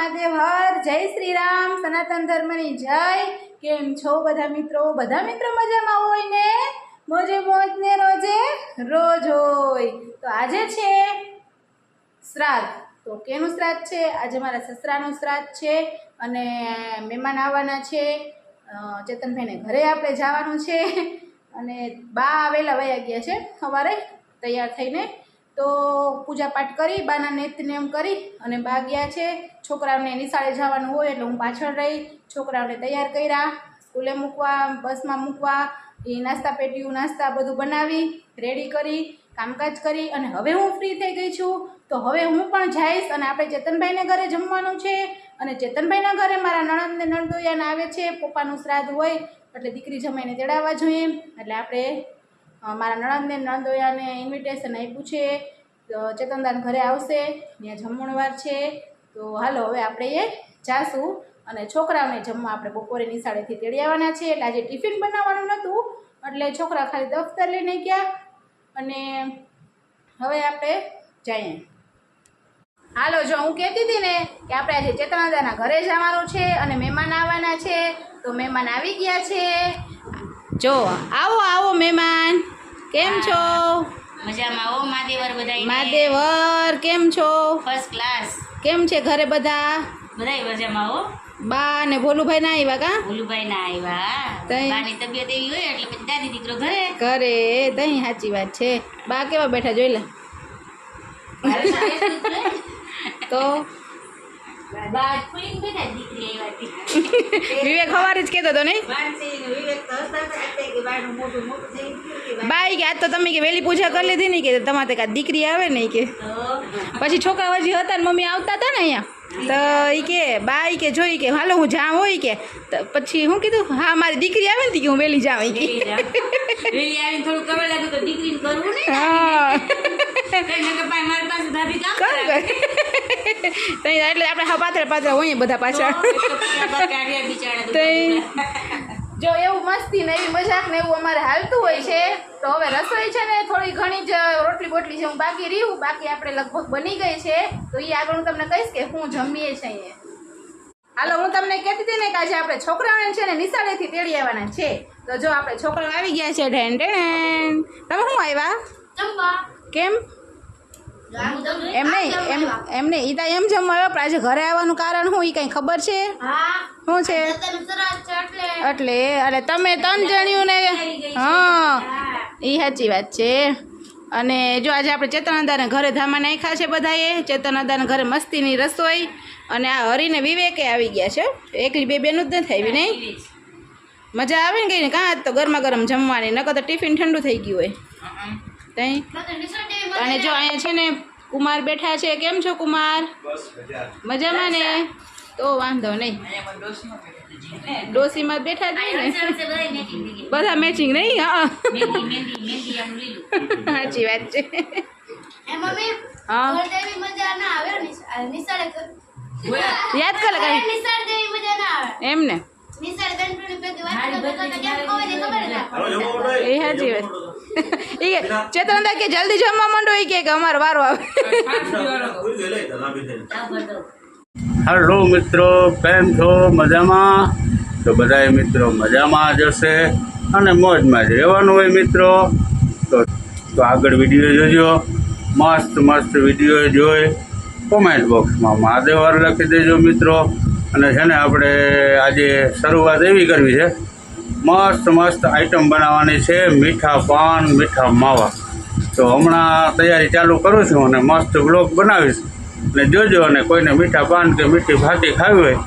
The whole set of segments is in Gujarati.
મહાદેવ, હર જય શ્રી રામ સનાતન ધર્મની જય. કેમ છો બધા મિત્રો? બધા મિત્રો મજામાં હોય ને? મોજે મોજ ને રોજે રોજ હોય. તો આજે છે શ્રાદ્ધ. તો કેનું શ્રાદ્ધ છે? આજે મારા સસરાનું શ્રાદ્ધ છે અને મહેમાન આવવાના છે. ચેતનભાઈને ઘરે આપણે જવાનું છે. અને બા આવેલા વયા ગયા છે. સવારે તૈયાર થઈને તો પૂજાપાઠ કરી, બાના નિત્યનેમ કરી અને બા ગયા છે. છોકરાઓને નિશાળે જવાનું હોય એટલે હું પાછળ રહી. છોકરાઓને તૈયાર કર્યા, સ્કૂલે મૂકવા, બસમાં મૂકવા, એ નાસ્તા પેટીયું, નાસ્તા બધું બનાવી, રેડી કરી, કામકાજ કરી અને હવે હું ફ્રી થઈ ગઈ છું. તો હવે હું પણ જઈશ અને આપણે ચેતનભાઈને ઘરે જમવાનું છે અને ચેતનભાઈના ઘરે મારા નણંદને નણદોયાને આવે છે. પપ્પાનું શ્રાદ્ધ હોય એટલે દીકરી જમાઈને તેડાવવા જોઈએ. એટલે આપણે મારા નણંદને નણંદોયાને ઇન્વિટેશન આપ્યું છે. ચેતનદાન ઘરે આવશે. ત્યાં જમણવાર છે. તો હાલો, હવે આપણે એ જાશું. અને છોકરાઓને જમવા આપણે બપોરે નિશાળેથી તેડી આવવાના છે. એટલે આજે ટિફિન બનાવવાનું નહોતું એટલે છોકરા ખાલી દફતર લઈને ગયા. અને હવે આપણે જઈએ. હાલો, જો હું કહેતી હતી ને કે આપણે આજે ચેતનાદાના ઘરે જવાનું છે અને મહેમાન આવવાના છે. તો મહેમાન આવી ગયા છે. જો આવો આવો મહેમાન. કેમ છો? મજામાં આવો માદેવર બધા માદેવર કેમ છો? ફર્સ્ટ ક્લાસ કેમ છે ઘરે બધા? બધા મજામાં આવો બા ને ભોલુભાઈ ના આવ્યા કા? ભોલુભાઈ ના આવ્યા. બાની તબિયત એવી હોય એટલે દાદી દીકરો ઘરે. ઘરે તઈ સાચી વાત છે. બા કેવા બેઠા જોઈ લે. તો બા ખુલીને બેઠા દીકરી આવ્યા હતી વિવેક હવારે જ કહેતો હતો નહીં બા કે આજ તો તમે કે વહેલી પૂજા કરી લીધી ને કે તમારે કાંઈ દીકરી આવે ને કે. પછી છોકરા હજી હતા ને મમ્મી આવતા હતા ને અહીંયા? તો એ કે બા કે જોઈ કે હાલો હું જાઉં હોય કે. પછી હું કીધું હા મારી દીકરી આવે ને કે હું વહેલી જાઉં કે. વેલી આવીને થોડું કવર લાગ્યું તો દીકરીને કરવું નહીં હા. કામ કર. તઈ એટલે આપણે હા પાત્ર પાત્ર હોઈએ બધા પાછળ. તઈ જો એવું મસ્તી ને એવી મજાક ને એવું અમારે હાલતું હોય છે તો હવે રસોઈ છે ને થોડી ઘણી જ રોટલી બોટલી છે હું બાકી રહ્યું. બાકી આપણે લગભગ બની ગઈ છે. તો એ આગળ હું તમને કહીશ કે હું જમીએ છે અહીંયા. હાલો હું તમને કહેતી હતી ને કે આજે આપણે છોકરાઓને છે ને નિશાળેથી તેડી આવવાના છે. તો જો આપણે છોકરાઓ આવી ગયા છે ઢેન ઢેન. તમે શું આવ્યા? કેમ? એમ નહીં એમ એમ નહીં. ઈ તો એમ જમવા આવ્યા પણ આજે ઘરે આવવાનું કારણ શું? એ કંઈ ખબર છે? શું છે? એટલે. એટલે તમે ત્રણ જણ્યું ને હા. એ સાચી વાત છે. અને જો આજે આપણે ચેતનાદાને ઘરે ધામા નાખ્યા છે બધાએ. ચેતનાદાને ઘરે મસ્તીની રસોઈ અને આ હરીને વિવેકે આવી ગયા છે. એકલી બે બેનું જ નથી આવી નહીં? મજા આવે ને કઈ ને? કાં તો ગરમા ગરમ જમવાની નકર તો ટિફિન ઠંડુ થઈ ગયું હોય. તઈ? અને જો અહીંયા છે ને કુમાર બેઠા છે કેમ છો કુમાર? મજામાં. ને? તો વાંધો નહીં. ડોસીમાં બેઠા જ ને? બધા મેચિંગ નહીં? હા. સાચી વાત છે. હા. યાદ કર કઈ. એમ ને? એ સાચી વાત. એ ચેતન કે જલ્દી જમવા માંડો એ કે અમાર અમારો વારો આવે. હલો મિત્રો કેમ છો? મજામાં? તો બધાય મિત્રો મજામાં જશે અને મોજમાં જ રહેવાનું હોય મિત્રો. તો તો આગળ વીડિયો જોજો. મસ્ત મસ્ત વીડિયો જોઈ. કોમેન્ટ બોક્સમાં મહાદેવર લખી દેજો મિત્રો. અને છે ને આપણે આજે શરૂઆત એવી કરવી છે મસ્ત મસ્ત આઈટમ બનાવવાની છે. મીઠા પાન, મીઠા માવા. તો હમણાં તૈયારી ચાલુ કરું છું અને મસ્ત બ્લોગ બનાવીશ. અને જોજો અને કોઈને મીઠા પાન કે મીઠી ભાતી ખાવી હોય,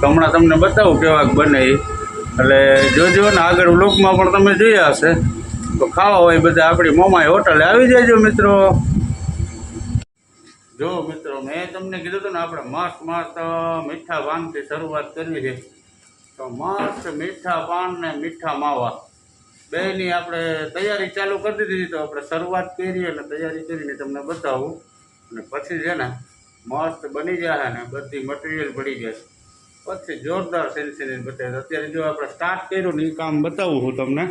તો હમણાં તમને બતાવું કેવાક બને એટલે જોજો ને આગળ બ્લોગમાં પણ તમે જોયા હશે. તો ખાવા હોય બધા આપણી મોમાઈ હોટલે આવી જજો મિત્રો. જો મિત્રો, મેં તમને કીધું હતું ને આપણે મસ્ત મસ્ત મીઠા પાનથી શરૂઆત કરવી છે. તો મસ્ત મીઠા પાન ને મીઠા માવા. બેની આપણે તૈયારી ચાલુ કરી દીધી તો આપણે શરૂઆત કરી અને તૈયારી કરીને તમને બતાવું. અને પછી છે ને મસ્ત બની જશે ને બધી મટીરિયલ પડી જશે પછી જોરદાર સેન્સીને બતાવે અત્યારે જો આપણે સ્ટાર્ટ કર્યું ને એ કામ બતાવું હું તમને.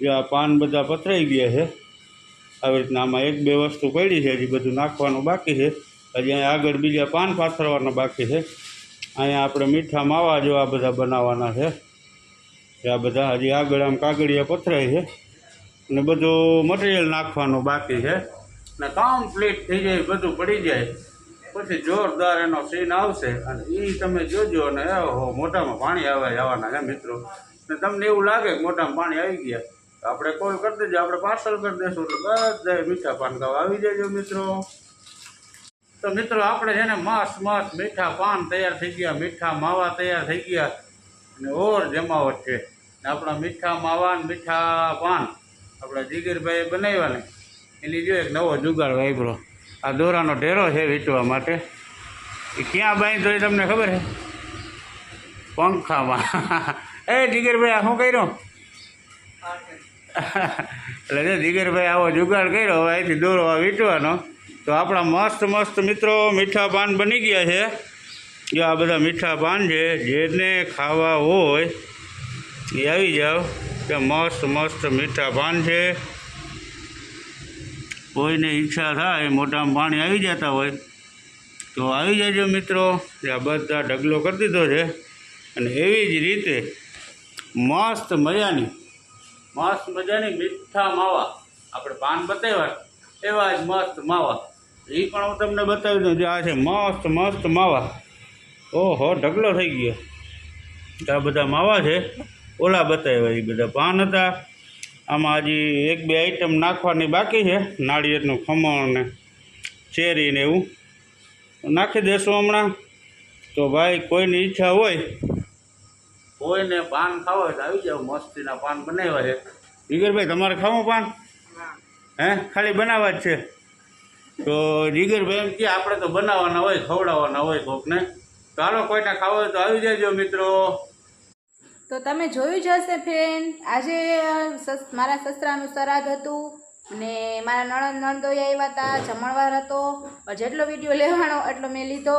જો આ પાન બધા પથરાઈ ગયા છે. આવી રીતના આમાં એક બે વસ્તુ પડી છે, હજી બધું નાખવાનું બાકી છે. હજી આગળ બીજા પાન પાથરવાના બાકી છે. અહીંયા આપણે મીઠા માવા જો આ બધા બનાવવાના છે. એ આ બધા હજી આગળ આમ કાગળિયા પથરાય છે. અને બધું મટીરિયલ નાખવાનું બાકી છે. ને કમ્પ્લીટ થઈ જાય બધું પડી જાય. પછી જોરદાર એનો સીન આવશે. અને એ તમે જોજો અને ઓહો, મોઢામાં પાણી આવે આવવાના છે મિત્રો. ને તમને એવું લાગે કે મોઢામાં પાણી આવી ગયા. આપણે કોલ કરી દેજો, આપણે પાર્સલ કરી દઈશું તો બધા મીઠા પાન ખાવા આવી જજો મિત્રો. તો મિત્રો આપણે છે ને મસ્ત મસ્ત મીઠા પાન તૈયાર થઈ ગયા. મીઠા માવા તૈયાર થઈ ગયા. અને ઓર જમાવટ છે. આપણા મીઠા માવા ને મીઠા પાન આપણા જીગીરભાઈએ બનાવ્યા ને એની જો એક નવો જુગાડ વાપરો આ દોરાનો ઢેરો છે વીંટવા માટે. એ ક્યાં બાંધ્યો એ તમને ખબર છે? પંખામાં. એ જીગીરભાઈ આ શું કર્યો? એટલે જો જીગરભાઈ આવો જુગાડ કર્યો હવે અહીંથી દોરો આ વીંટવાનો તો આપણા મસ્ત મસ્ત મિત્રો મીઠા પાન બની ગયા છે. જો આ બધા મીઠા પાન છે, જેને ખાવા હોય એ આવી જાઓ. કે મસ્ત મસ્ત મીઠા પાન છે. કોઈને ઈચ્છા થાય મોટામાં પાણી આવી જતા હોય, તો આવી જજો મિત્રો. આ બધા ઢગલો કરી દીધો છે. અને એવી જ રીતે મસ્ત મજાની મસ્ત મજાની મીઠા માવા. આપણે પાન બતાવ્યા, એવા જ મસ્ત માવા. એ પણ હું તમને બતાવી દઉં જે આ છે મસ્ત મસ્ત માવા. ઓહો ઢગલો થઈ ગયો. આ બધા માવા છે. ઓલા બતાવ્યા એ બધા. પાન હતા આમાં હજી એક બે આઈટમ નાખવાની બાકી છે. નાળિયેરનું ખમણ ને ચેરી ને એવું. નાખી દેશું હમણાં. તો ભાઈ કોઈની ઈચ્છા હોય કોઈને પાન ખાવા હોય તો આવી જાવ મસ્તીના પાન બનાવ્યા છે. જીગરભાઈ તમારે ખાવું પાન? હે? ખાલી બનાવવા જ છે. તો જીગરભાઈ એમ કે આપણે તો બનાવવાના હોય, ખવડાવવાના હોય કોકને. હાલો કોઈને ખાવા હોય તો આવી જજો મિત્રો. તો તમે જોયું જ હશે ફ્રેન્ડ આજે મારા સસરાનું શ્રાદ્ધ હતું ને મારા નણંદ નણદોઈ આવ્યા હતા જમણવાર હતો. જેટલો વીડિયો લેવાનો એટલો મેં લીધો.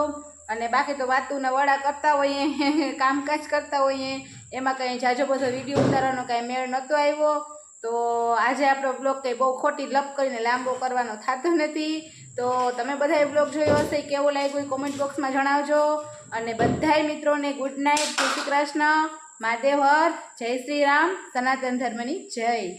અને બાકી તો વાતુના વડા કરતા હોઈએ, કામકાજ કરતા હોઈએ. એમાં કંઈ જાજો બધો વીડિયો ઉતારવાનો કાંઈ મેળ નહોતો આવ્યો. તો આજે આપણો બ્લોગ કંઈ બહુ ખોટી લપ કરીને લાંબો કરવાનો થતો નથી. તો તમે બધાએ બ્લોગ જોયો હશે, કેવો લાગ્યો એ કોમેન્ટ બોક્સમાં જણાવજો. અને બધાય મિત્રોને ગુડ નાઇટ જય શ્રી કૃષ્ણ. મહાદેવ જય શ્રી રામ. સનાતન ધર્મની જય.